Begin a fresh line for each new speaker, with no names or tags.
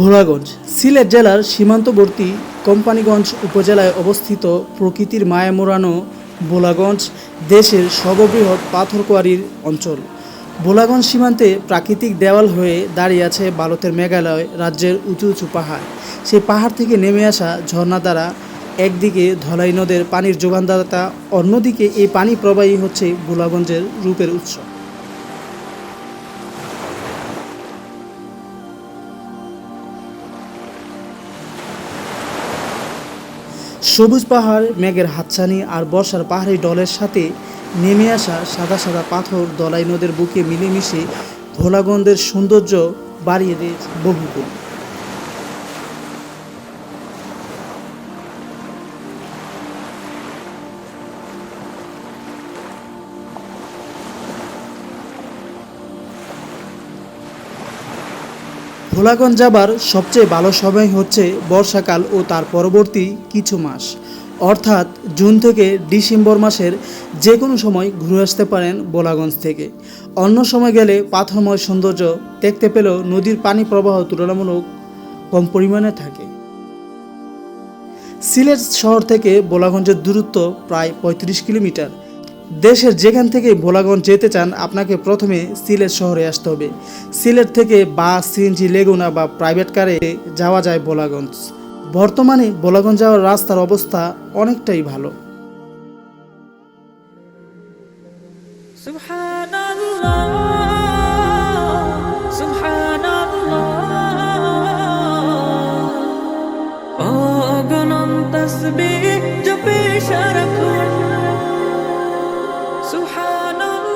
ভোলাগঞ্জ সিলেট জেলার সীমান্তবর্তী কোম্পানিগঞ্জ উপজেলায় অবস্থিত প্রকৃতির মায়া মোড়ানো ভোলাগঞ্জ দেশের সর্ববৃহৎ পাথর কোয়ারির অঞ্চল। ভোলাগঞ্জ সীমান্তে প্রাকৃতিক দেওয়াল হয়ে দাঁড়িয়ে আছে ভারতের মেঘালয় রাজ্যের উঁচু উঁচু পাহাড়। সেই পাহাড় থেকে নেমে আসা ঝর্ণা দ্বারা একদিকে ধলাই নদের পানির যোগানদাতা, অন্যদিকে এই পানি প্রবাহী হচ্ছে ভোলাগঞ্জের রূপের উৎস। সবুজ পাহাড়, মেঘের হাতছানি আর বর্ষার পাহাড়ি ডলের সাথে নেমে আসা সাদা সাদা পাথর দলাই নদের বুকে মিলেমিশে ভোলাগন্ধের সৌন্দর্য বাড়িয়ে দিয়েছে বহুগুণ। ভোলাগঞ্জ যাবার সবচেয়ে ভালো সময় হচ্ছে বর্ষাকাল ও তার পরবর্তী কিছু মাস। অর্থাৎ জুন থেকে ডিসেম্বর মাসের যে কোনো সময় ঘুরে আসতে পারেন ভোলাগঞ্জ থেকে। অন্য সময় গেলে পাথরময় সৌন্দর্য দেখতে পেলেও নদীর পানি প্রবাহ তুলনামূলক কম পরিমাণে থাকে। সিলেট শহর থেকে বোলাগঞ্জের দূরত্ব প্রায় পঁয়ত্রিশ কিলোমিটার। দেশের যেখান থেকে ভোলাগঞ্জ যেতে চান, আপনাকে প্রথমে সিলেট শহরে আসতে হবে। সিলেট থেকে বাস সিএনজি লেগুনা বা প্রাইভেট কারে যাওয়া যায় ভোলাগঞ্জ। বর্তমানে ভোলাগঞ্জ যাওয়ার রাস্তার অবস্থা অনেকটাই ভালো। তসবি